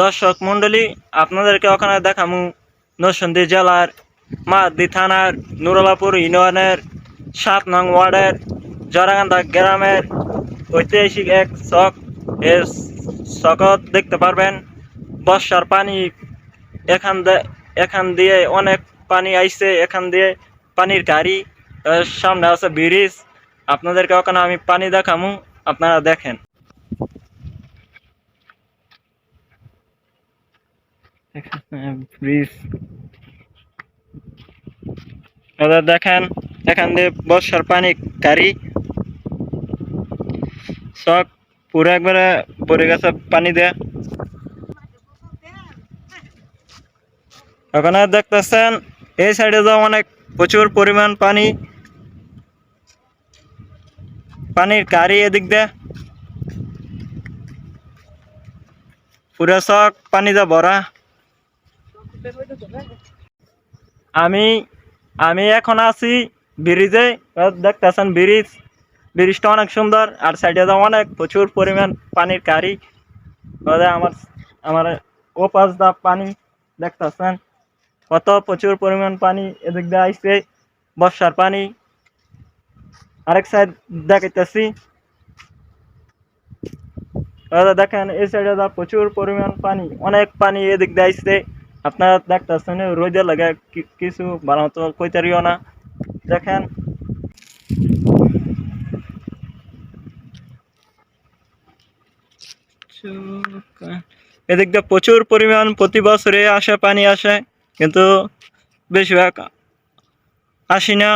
দর্শক মন্ডলী আপনাদেরকে ওখানে দেখামু নরসিংদী জেলার মাদি থানার নুরলাপুর ইউনিয়নের সাত নং ওয়ার্ডের জরাগান্দা গ্রামের ঐতিহাসিক এক চক। এর চকত দেখতে পারবেন, বর্ষার পানি এখান এখান দিয়ে অনেক পানি আইছে, এখান দিয়ে পানির গাড়ি সামনে আছে ব্রিজ। আপনাদেরকে ওখানে আমি পানি দেখামু, আপনারা দেখেন। ব্রিজ এবার দেখেন, এখান দিয়ে বর্ষার পানি গাড়ি সব পুরো একবারে পড়ে গেছে পানি দিয়ে। ওখানে দেখতেছেন, এই সাইডে তো অনেক প্রচুর পরিমাণ পানি। পানির গাড়ি এদিক দিয়ে। পুরো সব পানি দিয়ে ভরা। আমি আমি এখন আছি ব্রিজে। দেখতেছেন ব্রিজ। ব্রিজটা অনেক সুন্দর, আর সাইডে তো অনেক প্রচুর পরিমাণ পানির ওদের আমার আমার ও পাশ পানি, দেখতেছেন? কত প্রচুর পরিমাণ পানি এদিক দিয়ে আইছে, বর্ষার পানি। আরেক সাইড দেখাইতেছি। দেখেন, এই সাইডে প্রচুর পরিমাণ পানি, অনেক পানি এদিক দিয়ে আইছে। আপনারা দেখতেছেন, রোদে লাগে কিছু ভালো মতো কইতারিও না। দেখেন। এদিক দিয়ে প্রচুর পরিমাণ প্রতি বছরে আসে পানি আসে, কিন্তু বেশিরভাগ আসি না